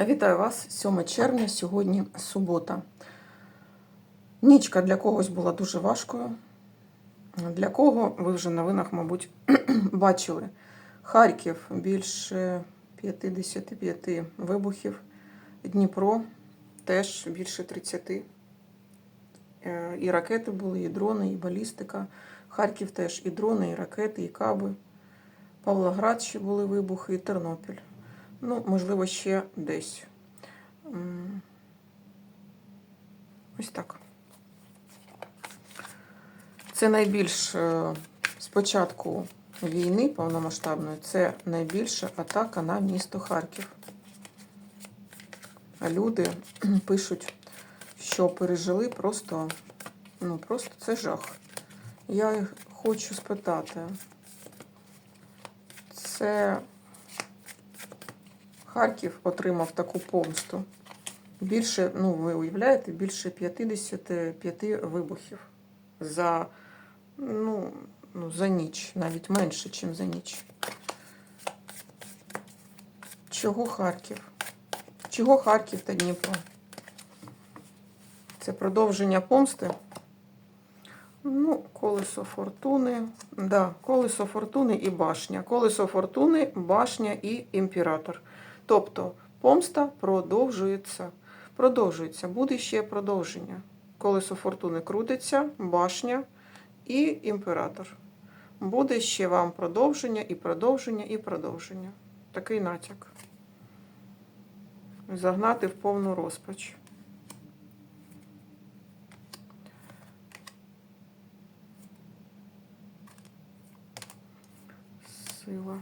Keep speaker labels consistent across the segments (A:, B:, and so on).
A: Вітаю вас 7 червня, сьогодні субота. Нічка для когось була дуже важкою. Для кого ви вже в новинах, мабуть, бачили. Харків більше 55 вибухів. Дніпро теж більше 30. Е, І ракети були, і дрони, і балістика. Харків теж і дрони, і ракети, і каби. Павлоград ще були вибухи, і Тернопіль. Ну, можливо, ще десь. Ось так. Це найбільш е, з початку війни повномасштабної, це найбільша атака на місто Харків. А люди пишуть, що пережили просто, ну, просто це жах. Я хочу спитати. Це Харків отримав таку помсту. Більше, ну ви уявляєте, більше 55 вибухів за, ну, ну, за ніч, навіть менше, ніж за ніч. Чого Харків? Чого Харків та Дніпро? Це продовження помсти. Ну, колесо фортуни. Да, колесо фортуни і башня. Колесо фортуни, башня і імператор. Тобто помста продовжується. Продовжується. Буде ще продовження. Колесо фортуни крутиться, башня і імператор. Буде ще вам продовження і продовження і продовження. Такий натяк. Загнати в повну розпач. Сила.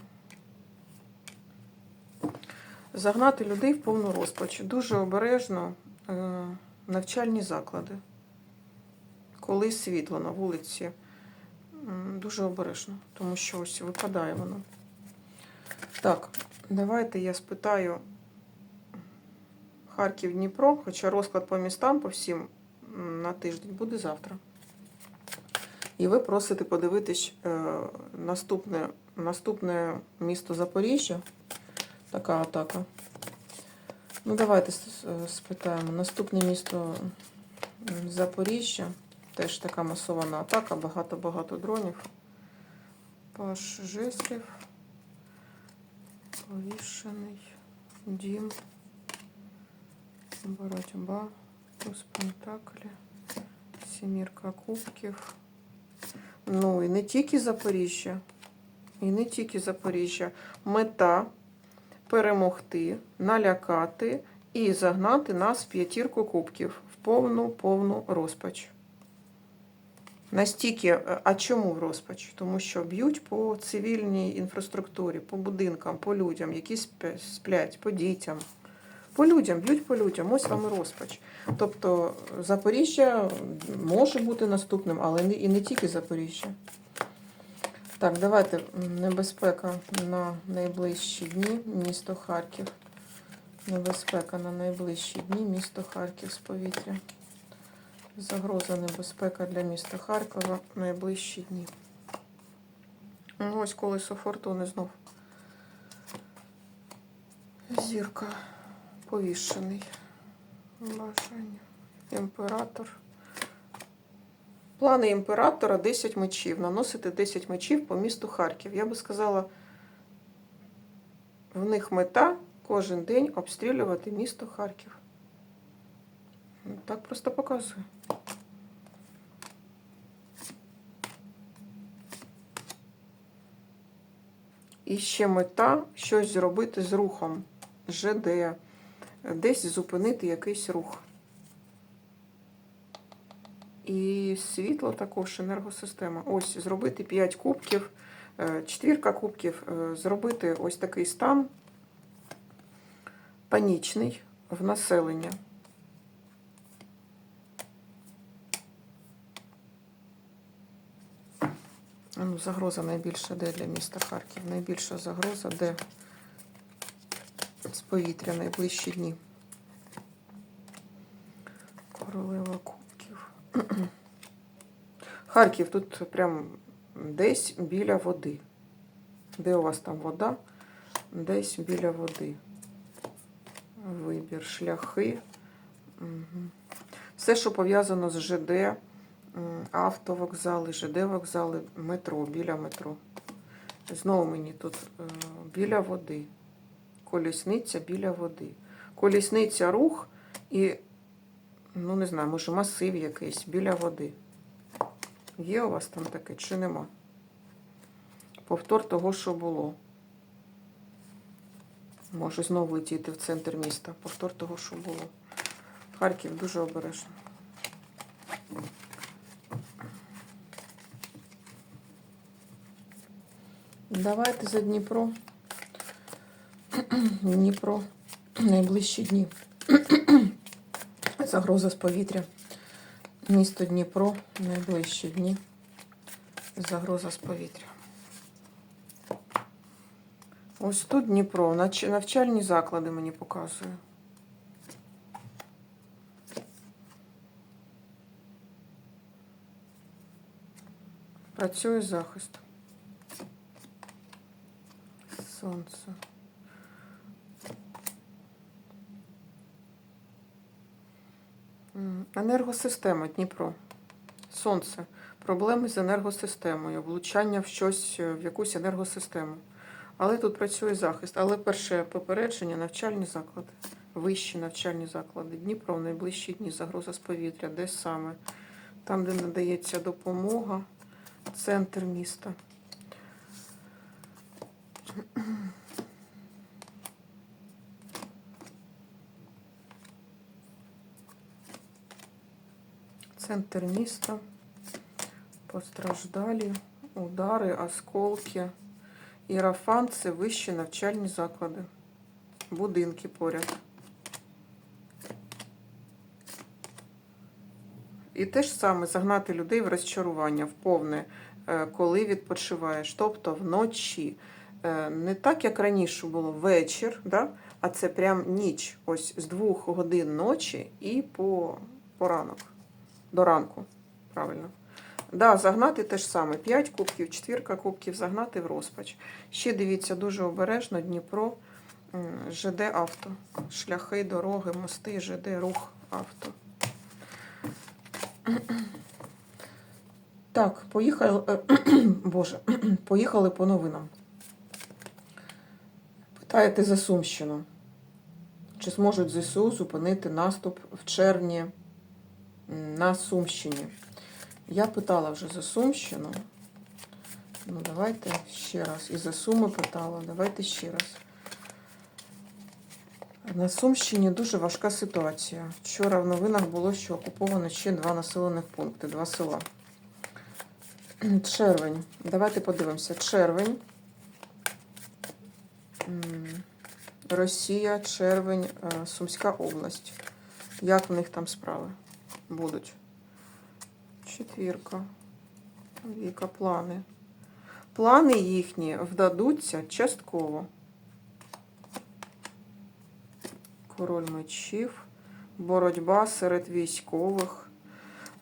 A: Загнати людей в повну розпач. Дуже обережно е, навчальні заклади. Коли світло на вулиці, дуже обережно, тому що ось випадає воно. Так, давайте я спитаю Харків Дніпро, хоча розклад по містам по всім на тиждень буде завтра. І ви просите подивитись е, наступне, наступне місто Запоріжжя. Така атака. Ну, давайте спитаємо. Наступне місто Запоріжжя. Теж така масована атака, багато-багато дронів. Паш жеслів. Повішений. Дім. Боротьба. Туз Пентаклі. Сімірка кубків. Ну і не тільки Запоріжжя. І не тільки Запоріжжя. Мета перемогти, налякати і загнати нас в п'ятірку кубків в повну повну розпач. Настільки, е, а чому в розпач? Тому що б'ють по цивільній інфраструктурі, по будинкам, по людям, які сплять, по дітям. По людям, б'ють по людям, ось вам розпач. Тобто Запоріжжя може бути наступним, але і не тільки Запоріжжя. Так, давайте небезпека на найближчі дні, місто Харків. Небезпека на найближчі дні, місто Харків з повітря. Загроза небезпека для міста Харкова найближчі дні. Ну, Ось колесо фортуни знов. Зірка. Повішений. Бажання. Імператор. Плани імператора 10 мечів. Наносити 10 мечів по місту Харків. Я би сказала, в них мета кожен день обстрілювати місто Харків. Ну, Так просто показує. І ще мета щось зробити з рухом. ЖД, десь зупинити якийсь рух. І світло також, енергосистема. Ось зробити 5 кубків, е, четвірка кубків, е, зробити ось такий стан панічний в населення. Ну, загроза найбільша де для міста Харків. Найбільша загроза де з повітря найближчі дні. Королева кубків. Харків тут прям десь біля води. Де у вас там вода? Десь біля води. Вибір, шляхи. Угу. Все, що пов'язано з ЖД, автовокзали, ЖД вокзали, метро, біля метро. Знову мені тут е, біля води. Колісниця біля води. Колісниця рух і, ну не знаю, може масив якийсь біля води. Є у вас там таке чи нема? Повтор того, що було. Може знову летіти в центр міста. Повтор того, що було. Харків дуже обережно. Давайте за Дніпро. Дніпро. Найближчі дні. Загроза з повітря. Місто Дніпро. Найближчі дні. Загроза з повітря. Ось тут Дніпро. Навчальні заклади мені показує. Працює захист. Сонце. Енергосистема Дніпро. Сонце. Проблеми з енергосистемою, влучання в щось, е, в якусь енергосистему. Але тут працює захист. Але перше попередження навчальні заклади, вищі навчальні заклади. Дніпро в найближчі дні загроза з повітря. Де саме? Там, де надається допомога, центр міста. Центр міста. Постраждалі, удари, осколки. Ірафан це вищі навчальні заклади. Будинки поряд. І те ж саме загнати людей в розчарування, в повне, е, коли відпочиваєш. Тобто вночі. Е, Не так, як раніше було вечір, да? а це прям ніч. Ось з двох годин ночі і по, по ранок. До ранку. Правильно. Да, загнати те ж саме. 5 кубків, четвірка кубків загнати в розпач. Ще дивіться дуже обережно Дніпро, ЖД авто. Шляхи, дороги, мости, ЖД, рух авто. Так, поїхали. е, Боже, поїхали по новинам. Питаєте за Сумщину. Чи зможуть ЗСУ зупинити наступ в червні на Сумщині? Я питала вже за Сумщину. Ну, давайте ще раз. І за Суми питала. Давайте ще раз. На Сумщині дуже важка ситуація. Вчора в новинах було, що окуповано ще два населених пункти, два села. Червень. Давайте подивимося. Червень. Росія, червень, е, Сумська область. Як в них там справи будуть? Четвірка. Віка, плани. Плани їхні вдадуться частково. Король мечів, боротьба серед військових,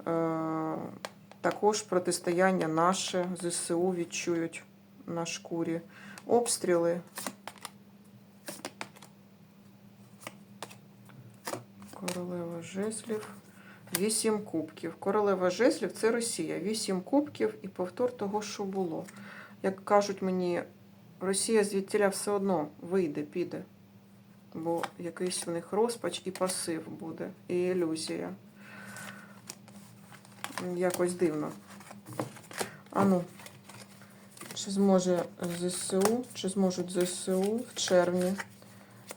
A: е, також протистояння наше ЗСУ відчують на шкурі. Обстріли. Королева жезлів. Вісім кубків. Королева жезлів це Росія. Вісім кубків і повтор того, що було. Як кажуть мені, Росія звідтіля все одно вийде, піде. Бо якийсь у них розпач і пасив буде, і ілюзія. Якось дивно. Ану, чи зможе ЗСУ, чи зможуть ЗСУ в червні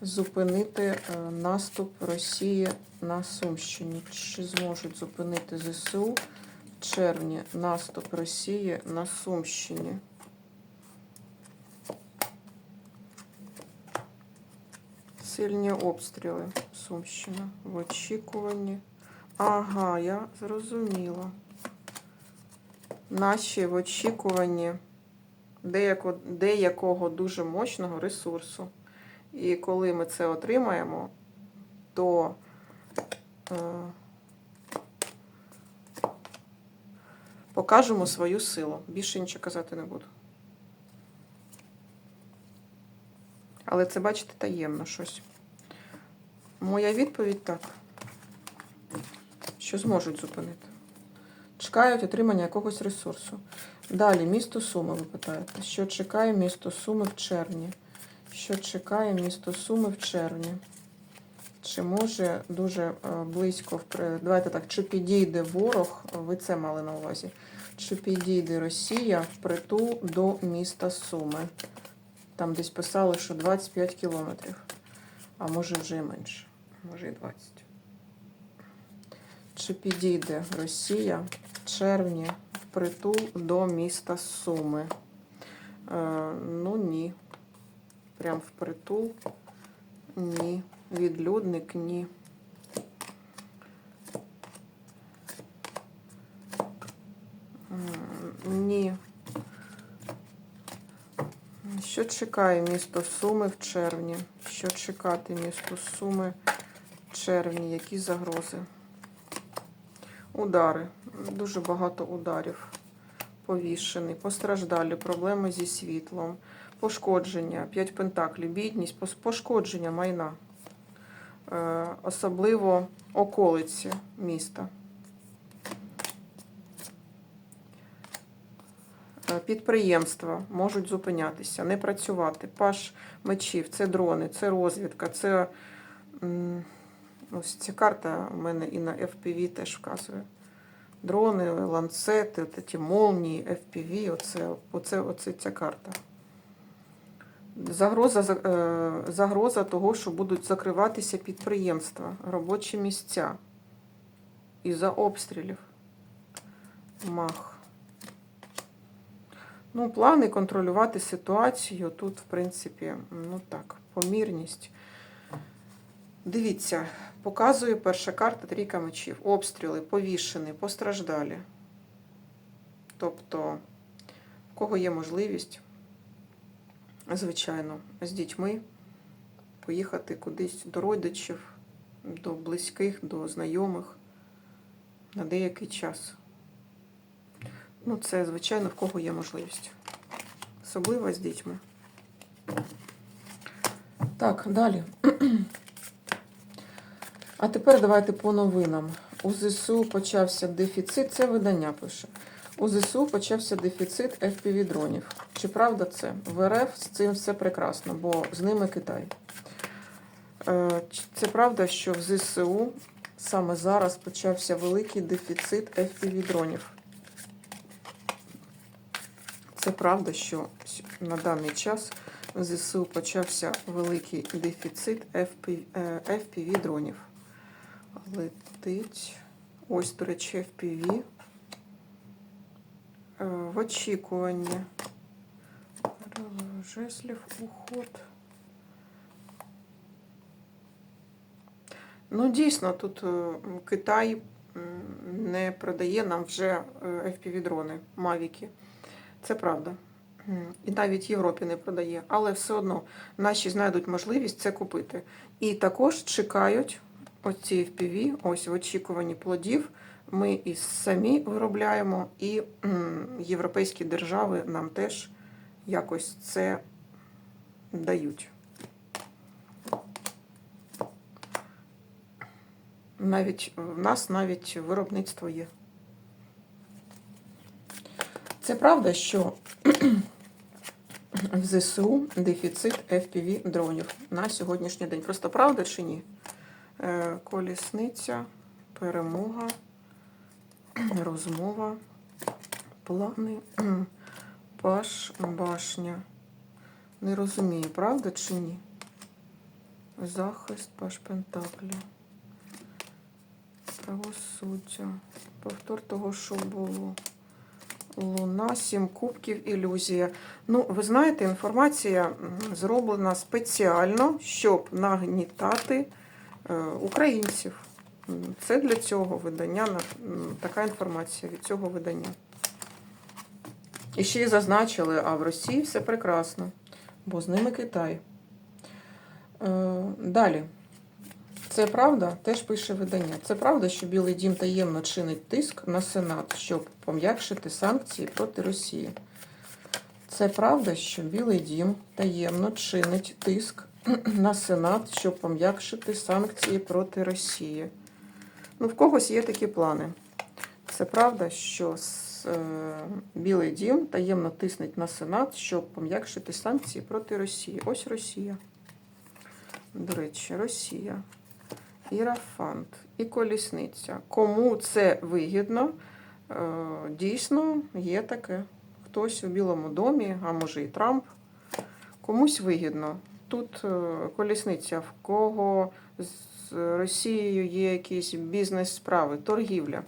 A: зупинити е, наступ Росії на Сумщині? Чи зможуть зупинити ЗСУ в червні наступ Росії на Сумщині? Сильні обстріли. Сумщина. В очікуванні. Ага, я зрозуміла. Наші в очікуванні деяко, деякого дуже мощного ресурсу. І коли ми це отримаємо, то е, покажемо свою силу. Більше нічого казати не буду. Але це, бачите, таємно щось. Моя відповідь так. Що зможуть зупинити. Чекають отримання якогось ресурсу. Далі, місто Суми, ви питаєте. Що чекає місто Суми в червні? Що чекає місто Суми в червні? Чи може дуже е, близько Давайте так, чи підійде ворог, ви це мали на увазі? Чи підійде Росія впритул до міста Суми? Там десь писали, що 25 кілометрів, а може вже і менше, може і 20. Чи підійде Росія в червні впритул до міста Суми? Е, ну ні. Прям впритул. Ні. Відлюдник ні. Ні. Що чекає місто Суми в червні? Що чекати місто Суми в червні? Які загрози? Удари. Дуже багато ударів. Повішений, постраждалі, проблеми зі світлом, пошкодження, п'ять пентаклів, бідність, пошкодження майна. Е, Особливо околиці міста. Е, Підприємства можуть зупинятися, не працювати. Паш мечів, це дрони, це розвідка, це ось ця карта у мене і на FPV теж вказує. Дрони, ланцети, от молнії, FPV, оце, оце, оце ця карта. Загроза, е, загроза того, що будуть закриватися підприємства, робочі місця із-за обстрілів. Мах. Ну, плани контролювати ситуацію. Тут, в принципі, ну так, помірність. Дивіться, показує перша карта трійка мечів. Обстріли, повішені, постраждалі. Тобто, в кого є можливість, звичайно, з дітьми поїхати кудись до родичів, до близьких, до знайомих на деякий час. Ну, це, звичайно, в кого є можливість. Особливо з дітьми. Так, далі. А тепер давайте по новинам. У ЗСУ почався дефіцит, це видання пише. У ЗСУ почався дефіцит FPV дронів. Чи правда це? В РФ з цим все прекрасно, бо з ними Китай. Е, Це правда, що в ЗСУ саме зараз почався великий дефіцит FPV дронів. Це правда, що на даний час в ЗСУ почався великий дефіцит FPV, е. Летить. Ось, до речі, FPV. Е, В очікуванні. Жеслів, уход. Ну, дійсно, тут е, Китай не продає нам вже FPV-дрони, мавіки. Це правда. І навіть Європі не продає. Але все одно наші знайдуть можливість це купити. І також чекають оці FPV, ось в очікуванні плодів. Ми і самі виробляємо, і європейські держави нам теж якось це дають. Навіть в нас навіть виробництво є. Це правда, що в ЗСУ дефіцит FPV дронів на сьогоднішній день. Просто правда чи ні? Е, Колісниця, перемога, розмова, плани, паш, башня. Не розумію, правда чи ні? Захист, паш Пентаклі. Правосуддя. Повтор того, що було. Луна, сім кубків, ілюзія. Ну, ви знаєте, інформація зроблена спеціально, щоб нагнітати е, українців. Це для цього видання, така інформація від цього видання. І ще й зазначили, а в Росії все прекрасно, бо з ними Китай. Е, Далі. Це правда, теж пише видання. Це правда, що Білий Дім таємно чинить тиск на Сенат, щоб пом'якшити санкції проти Росії. Це правда, що Білий Дім таємно чинить тиск на Сенат, щоб пом'якшити санкції проти Росії. Ну, в когось є такі плани. Це правда, що е, Білий Дім таємно тиснить на Сенат, щоб пом'якшити санкції проти Росії. Ось Росія. До речі, Росія. Ірафант і колісниця. Кому це вигідно? Е, Дійсно, є таке. Хтось у Білому домі, а може і Трамп. Комусь вигідно. Тут е, колісниця, в кого з Росією є якісь бізнес-справи, торгівля.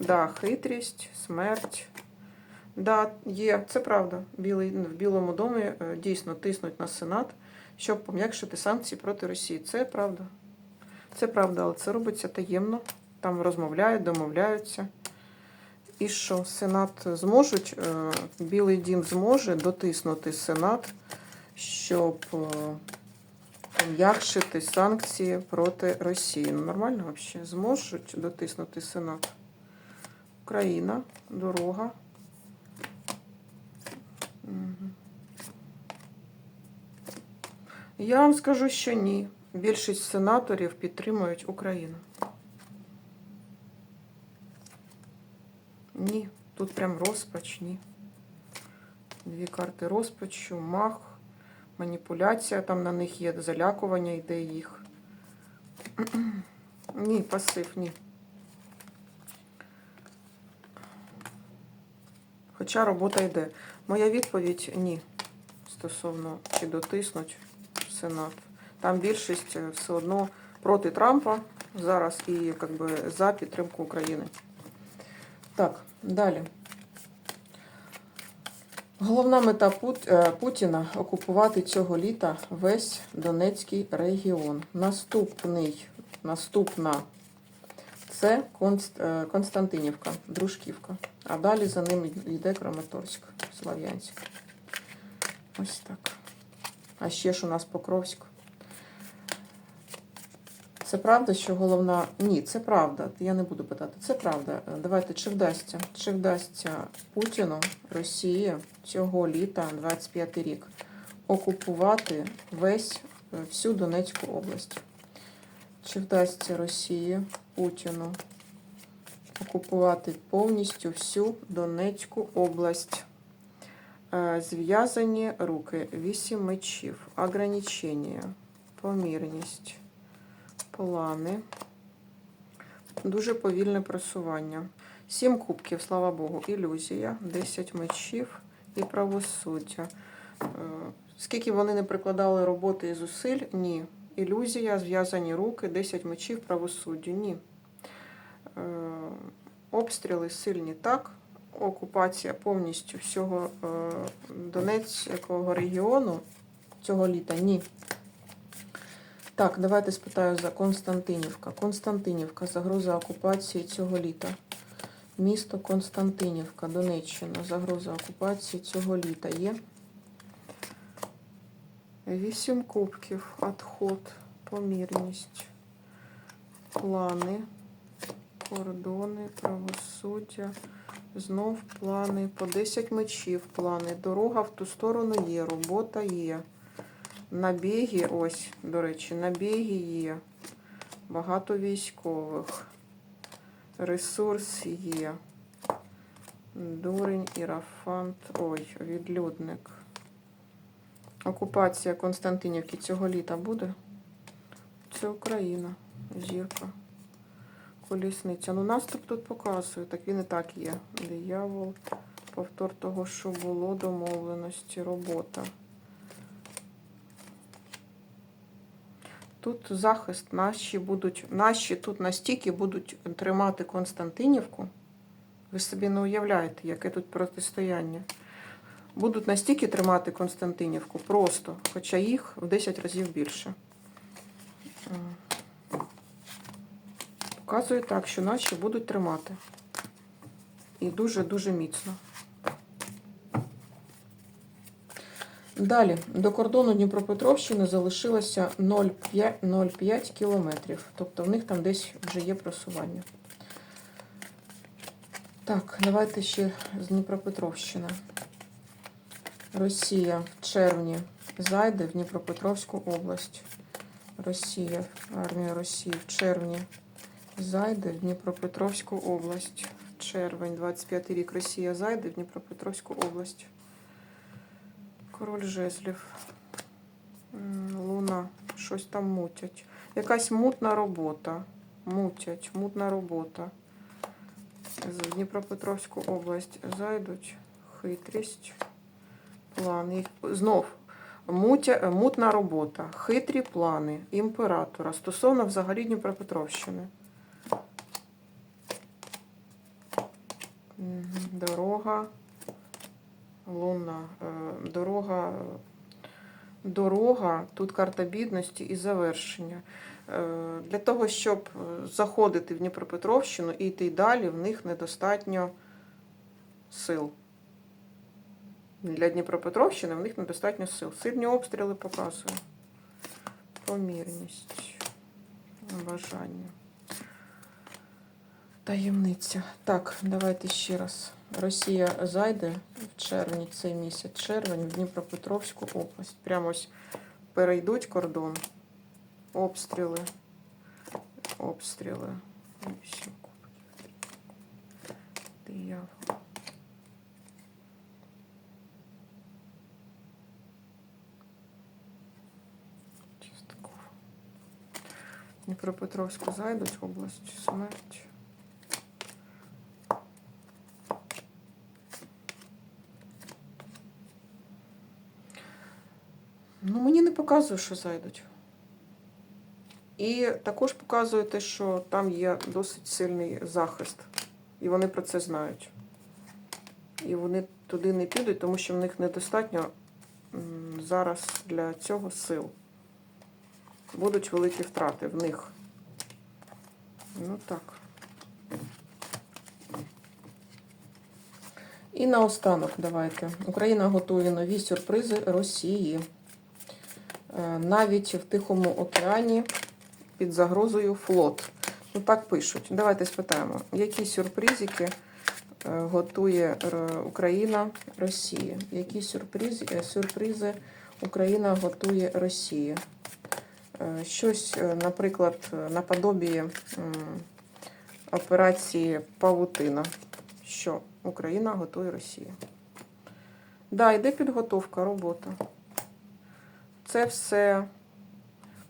A: Да, хитрість, смерть. Да, є, це правда. Білий, в Білому домі е, дійсно тиснуть на Сенат, щоб пом'якшити санкції проти Росії. Це правда. Це правда, але це робиться таємно. Там розмовляють, домовляються. І що Сенат зможуть, е, Білий Дім зможе дотиснути Сенат, щоб е, пом'якшити санкції проти Росії. Ну, нормально взагалі? Зможуть дотиснути Сенат. Україна, дорога. Я вам скажу, що ні. Більшість сенаторів підтримують Україну. Ні, тут прям розпач, ні. Дві карти розпачу, мах, маніпуляція, там на них є залякування йде їх. Ні, пасив, ні. Хоча робота йде. Моя відповідь ні. Стосовно чи дотиснуть Сенат. Там більшість е, все одно проти Трампа зараз і як би, за підтримку України. Так, далі. Головна мета е, Путіна окупувати цього літа весь Донецький регіон. Наступний, наступна це е, Константинівка, Дружківка. А далі за ним йде Краматорськ, Слов'янськ. Ось так. А ще ж у нас Покровськ. Це правда, що головна. Ні, це правда. Я не буду питати. Це правда. Давайте, чи вдасться? Чи вдасться Путіну, Росії цього літа, 25 рік, окупувати весь е, всю Донецьку область? Чи вдасться Росії Путіну окупувати повністю всю Донецьку область? Е, Зв'язані руки, вісім мечів, ограничення, помірність, плани, дуже повільне просування. Сім кубків, слава Богу, ілюзія, 10 мечів і правосуддя. Е, Скільки вони не прикладали роботи і зусиль? Ні. Ілюзія, зв'язані руки, 10 мечів, правосуддя. Ні. Е, Обстріли сильні так. Окупація повністю всього е, Донецького регіону цього літа. Ні. Так, давайте спитаю за Константинівка. Константинівка, загроза окупації цього літа. Місто Константинівка, Донеччина. Загроза окупації цього літа є. Вісім кубків, отход, помірність, плани, кордони, правосуддя. Знов плани. По 10 мечів плани. Дорога в ту сторону є, робота є. Набіги, ось, до речі, набіги є. Багато військових. Ресурс є. Дурень, ірафант. Ой, відлюдник. Окупація Константинівки цього літа буде? Це Україна. Зірка. Колісниця. Ну, наступ тут показує, так він і так є. Диявол. Повтор того, що було, домовленості, робота. Тут захист наші будуть, наші тут настільки будуть тримати Константинівку. Ви собі не уявляєте, яке тут протистояння. Будуть настільки тримати Константинівку просто, хоча їх в 10 разів більше. М. Показує так, що наші будуть тримати. І дуже-дуже міцно. Далі, до кордону Дніпропетровщини залишилося 0,5 0,5 кілометрів. Тобто в них там десь вже є просування. Так, давайте ще з Дніпропетровщини. Росія в червні зайде в Дніпропетровську область. Росія, армія Росії в червні зайде в Дніпропетровську область. Червень, 25 рік Росія зайде в Дніпропетровську область. Король жезлів. Луна. Щось там мутять. Якась мутна робота. Мутять, мутна робота. З Дніпропетровську область зайдуть. Хитрість. План. Їх- Знов. Мутя, мутна робота, хитрі плани імператора стосовно взагалі Дніпропетровщини. Дорога, луна, е, дорога, дорога, тут карта бідності і завершення. Е, Для того, щоб е, заходити в Дніпропетровщину і йти далі, в них недостатньо сил. Для Дніпропетровщини в них недостатньо сил. Сильні обстріли показую. Помірність. Бажання. Таємниця. Так, давайте ще раз. Росія зайде в червні цей місяць, червень, в Дніпропетровську область. Прямо ось перейдуть кордон. Обстріли. Обстріли. Диявол. Дніпропетровську зайдуть область смерть. Ну, мені не показує, що зайдуть. І також показує те, що там є досить сильний захист. І вони про це знають. І вони туди не підуть, тому що в них недостатньо зараз для цього сил. Будуть великі втрати в них. Ну так. І наостанок давайте. Україна готує нові сюрпризи Росії. Е, Навіть в Тихому океані під загрозою флот. Ну так пишуть. Давайте спитаємо, які сюрпризики е, готує Україна Росії? Які сюрпризи, е, сюрпризи Україна готує Росії? Е, Щось, е, наприклад, е, наподобі операції Павутина. Що Україна готує Росії? Да, йде підготовка, робота. Це все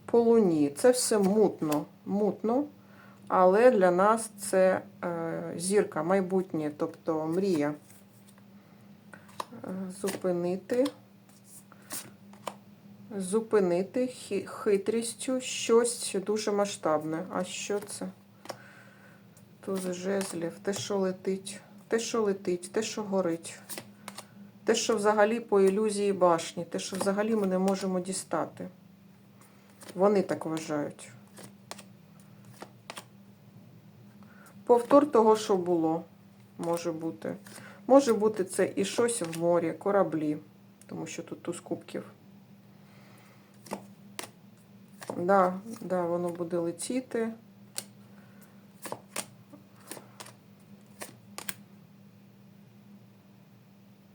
A: по луні, це все мутно, мутно, але для нас це зірка, майбутнє, тобто мрія. Зупинити, зупинити хитрістю щось дуже масштабне. А що це? Туз жезлів, те, що летить, те, що летить, те, що горить. Те, що взагалі по ілюзії башні, те, що взагалі ми не можемо дістати. Вони так вважають. Повтор того, що було, може бути. Може бути це і щось в морі, кораблі, тому що тут туз кубків. Да, да, воно буде летіти.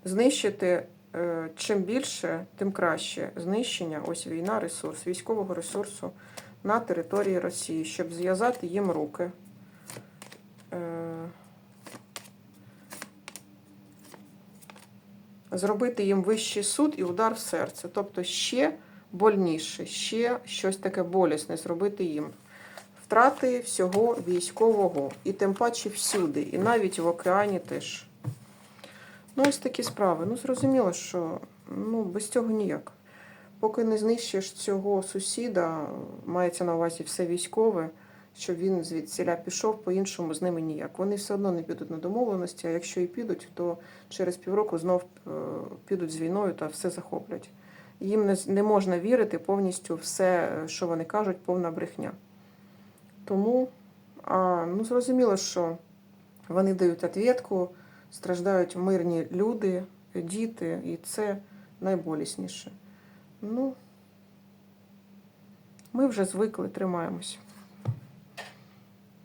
A: Знищити е, чим більше, тим краще. Знищення, ось війна, ресурс, військового ресурсу на території Росії, щоб зв'язати їм руки. Е, Зробити їм вищий суд і удар в серце. Тобто ще больніше, ще щось таке болісне зробити їм. Втрати всього військового. І тим паче всюди, і навіть в океані теж. Ну, ось такі справи. Ну, зрозуміло, що ну, без цього ніяк. Поки не знищиш цього сусіда, мається на увазі все військове, щоб він звідсіля пішов, по-іншому з ними ніяк. Вони все одно не підуть на домовленості, а якщо і підуть, то через півроку знов е, підуть з війною та все захоплять. Їм не, можна вірити повністю все, е, що вони кажуть, повна брехня. Тому а, ну, зрозуміло, що вони дають відповідку, страждають мирні люди, діти, і це найболісніше. Ну, ми вже звикли, тримаємось.